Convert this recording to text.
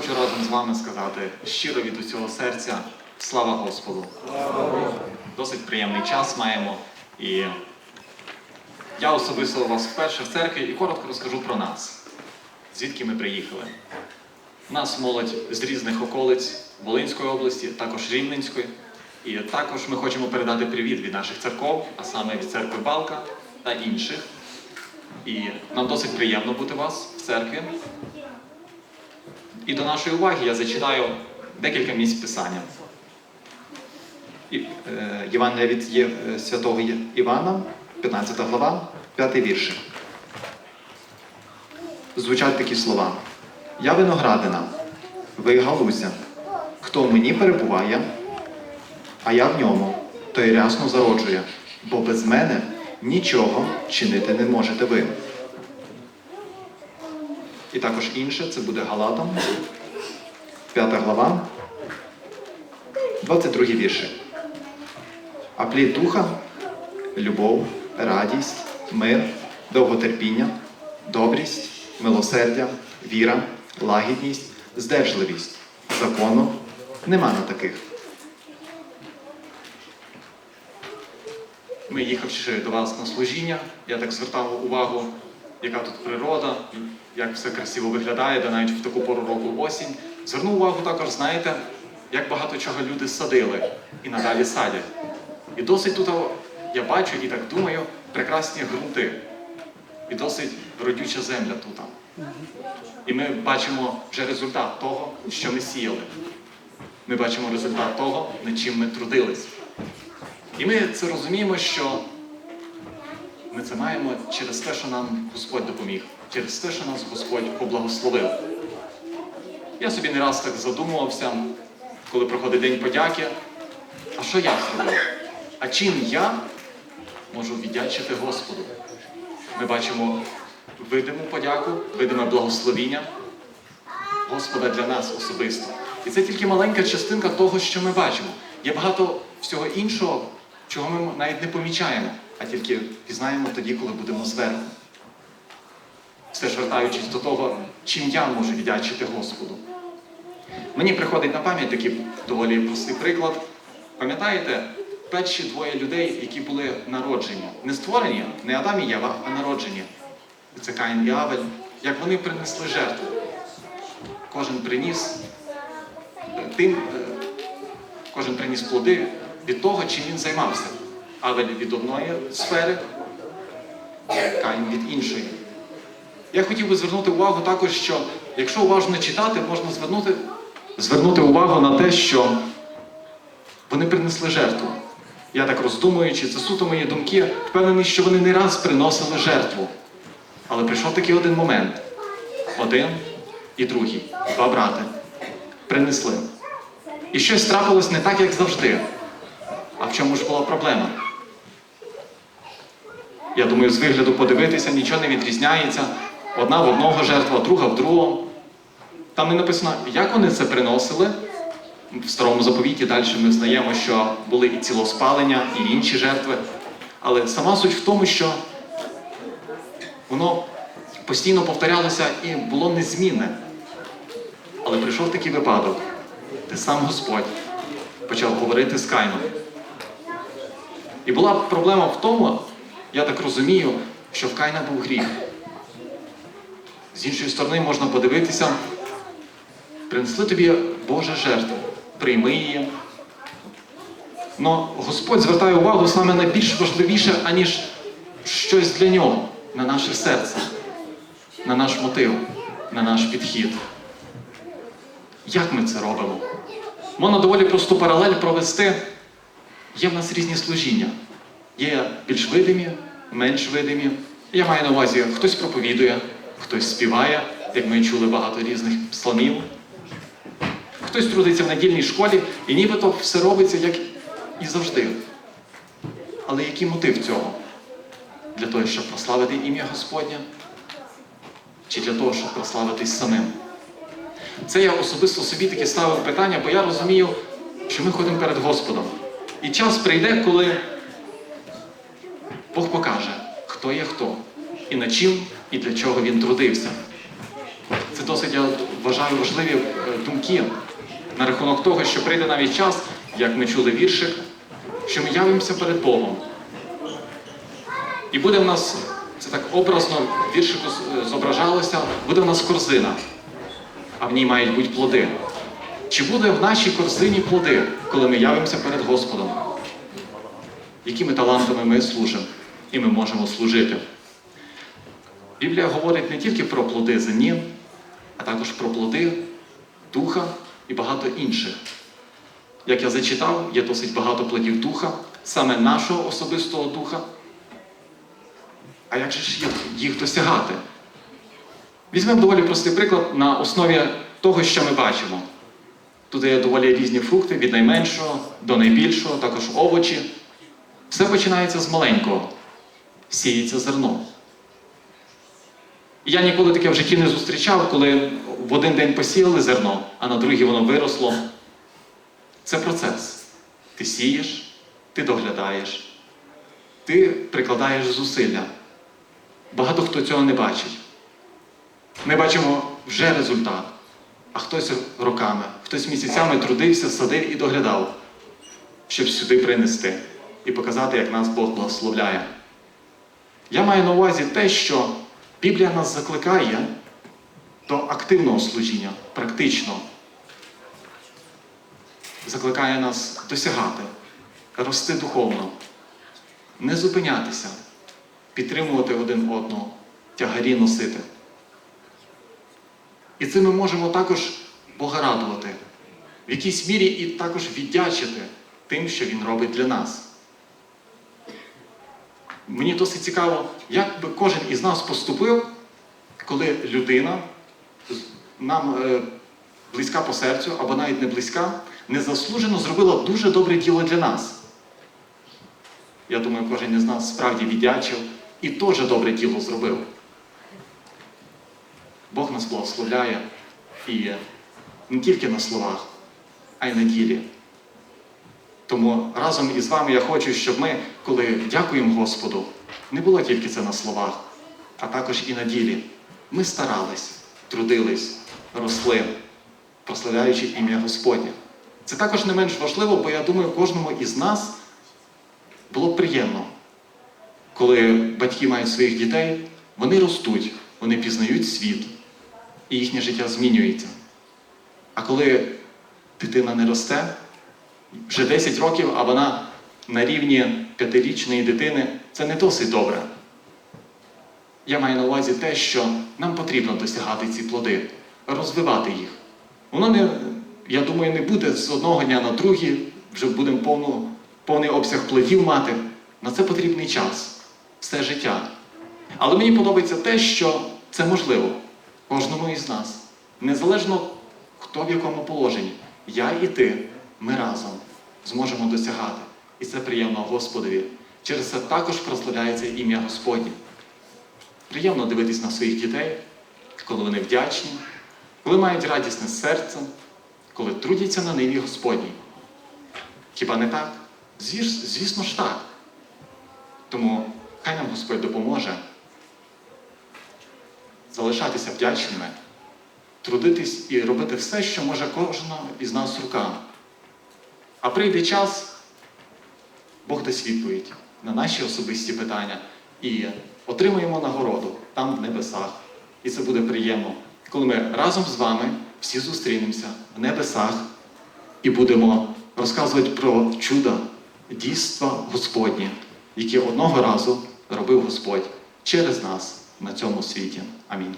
хочу разом з вами сказати щиро від усього серця слава Господу. Досить приємний час маємо. І я особисто вас вперше в церкві і коротко розкажу про нас, звідки ми приїхали. У нас молодь з різних околиць Волинської області, також Рівненської. І також ми хочемо передати привіт від наших церков, а саме від церкви Балка та інших. І нам досить приємно бути у вас в церкві. І до нашої уваги я зачитаю декілька місць писання. Е, Євангелія від е, святого Івана, 15 глава, 5 віршик. Звучать такі слова. Я виноградина, ви галузя. Хто в мені перебуває, а я в ньому, той рясно зароджує, бо без мене нічого чинити не можете ви. І також інше, це буде Галатам, 5 глава, 22 вірші. А плід духа любов, радість, мир, довготерпіння, добрість, милосердя, віра, лагідність, здержливість. Закону нема на таких. Ми їхавши до вас на служіння, я так звертав увагу, яка тут природа, як все красиво виглядає, де навіть в таку пору року осінь. Звернув увагу також, знаєте, як багато чого люди садили і надалі садять. І досить тут я бачу і так думаю, прекрасні ґрунти. І досить родюча земля тут. І ми бачимо вже результат того, що ми сіяли. Ми бачимо результат того, над чим ми трудились. І ми це розуміємо, що ми це маємо через те, що нам Господь допоміг, через те, що нас Господь поблагословив. Я собі не раз так задумувався, коли проходить День подяки, а що я зробив? А чим я можу віддячити Господу? Ми бачимо видиму подяку, видиме благословіння Господа для нас особисто. І це тільки маленька частинка того, що ми бачимо. Є багато всього іншого, чого ми навіть не помічаємо, а тільки пізнаємо тоді, коли будемо зверху. Все ж вертаючись до того, чим я можу віддячити Господу. Мені приходить на пам'ять такий доволі простий приклад. Пам'ятаєте, перші двоє людей, які були народжені, не створені, не Адам і Єва, а народжені. Це Каїн і Авель, як вони принесли жертву. Кожен приніс е, тим, е, кожен приніс плоди від того, чим він займався. Авель від одної сфери, Каїн від іншої. Я хотів би звернути увагу також, що якщо уважно читати, можна звернути, звернути увагу на те, що вони принесли жертву. Я так роздумуючи, це суто мої думки, впевнений, що вони не раз приносили жертву. Але прийшов такий один момент. Один і другий, два брати, принесли. І щось трапилось не так, як завжди. А в чому ж була проблема? Я думаю, з вигляду подивитися нічого не відрізняється. Одна в одного жертва, друга в другого. Там не написано, як вони це приносили. В старому заповіті далі ми знаємо, що були і цілоспалення, і інші жертви. Але сама суть в тому, що воно постійно повторялося і було незмінне. Але прийшов такий випадок, де сам Господь почав говорити з Кайном. І була проблема в тому, я так розумію, що в Кайна був гріх. З іншої сторони можна подивитися, принесли тобі Божа жертва, прийми її. Но Господь звертає увагу саме на більш важливіше, аніж щось для нього, на наше серце, на наш мотив, на наш підхід. Як ми це робимо? Можна доволі просту паралель провести. Є в нас різні служіння. Є більш видимі, менш видимі. Я маю на увазі, хтось проповідує, хтось співає, як ми чули багато різних псалмів. Хтось трудиться в недільній школі, і нібито все робиться, як і завжди. Але який мотив цього? Для того, щоб прославити ім'я Господнє? Чи для того, щоб прославитись самим? Це я особисто собі таки ставив питання, бо я розумію, що ми ходимо перед Господом. І час прийде, коли Бог покаже, хто є хто, і над чим, і для чого він трудився. Це досить, я вважаю, важливі е, думки на рахунок того, що прийде навіть час, як ми чули віршик, що ми явимося перед Богом. І буде в нас, це так образно віршику зображалося, буде в нас корзина, а в ній мають бути плоди. Чи буде в нашій корзині плоди, коли ми явимося перед Господом? Якими талантами ми служимо і ми можемо служити? Біблія говорить не тільки про плоди земні, а також про плоди духа і багато інших. Як я зачитав, є досить багато плодів духа, саме нашого особистого духа. А як же ж їх досягати? Візьмемо доволі простий приклад на основі того, що ми бачимо. Тут є доволі різні фрукти, від найменшого до найбільшого, також овочі. Все починається з маленького. Сіється зерно. Я ніколи таке в житті не зустрічав, коли в один день посіяли зерно, а на другий воно виросло. Це процес. Ти сієш, ти доглядаєш, ти прикладаєш зусилля. Багато хто цього не бачить. Ми бачимо вже результат, а хтось роками, хтось місяцями трудився, садив і доглядав, щоб сюди принести і показати, як нас Бог благословляє. Я маю на увазі те, що Біблія нас закликає до активного служіння, практично. Закликає нас досягати, рости духовно, не зупинятися, підтримувати один одного, тягарі носити. І цим ми можемо також Бога радувати, в якійсь мірі і також віддячити тим, що Він робить для нас. Мені досить цікаво, як би кожен із нас поступив, коли людина нам е, близька по серцю, або навіть не близька, незаслужено зробила дуже добре діло для нас. Я думаю, кожен із нас справді віддячив і теж добре діло зробив. Бог нас благословляє і не тільки на словах, а й на ділі. Тому разом із вами я хочу, щоб ми, коли дякуємо Господу, не було тільки це на словах, а також і на ділі. Ми старались, трудились, росли, прославляючи ім'я Господнє. Це також не менш важливо, бо я думаю, кожному із нас було б приємно, коли батьки мають своїх дітей, вони ростуть, вони пізнають світ, і їхнє життя змінюється. А коли дитина не росте, вже 10 років, а вона на рівні п'ятирічної дитини, це не досить добре. Я маю на увазі те, що нам потрібно досягати ці плоди, розвивати їх. Воно не, я думаю, не буде з одного дня на другий, вже будемо повну, повний обсяг плодів мати. На це потрібний час, все життя. Але мені подобається те, що це можливо кожному із нас. Незалежно хто в якому положенні. Я і ти, ми разом зможемо досягати. І це приємно Господові. Через це також прославляється ім'я Господнє. Приємно дивитись на своїх дітей, коли вони вдячні, коли мають радісне серце, коли трудяться на ниві Господній. Хіба не так? Звісно ж так. Тому хай нам Господь допоможе залишатися вдячними, трудитись і робити все, що може кожна із нас руками. А прийде час, Бог дасть відповідь на наші особисті питання і отримаємо нагороду там в небесах. І це буде приємно, коли ми разом з вами всі зустрінемося в небесах і будемо розказувати про чуда, дійства Господні, які одного разу робив Господь через нас на цьому світі. Амінь.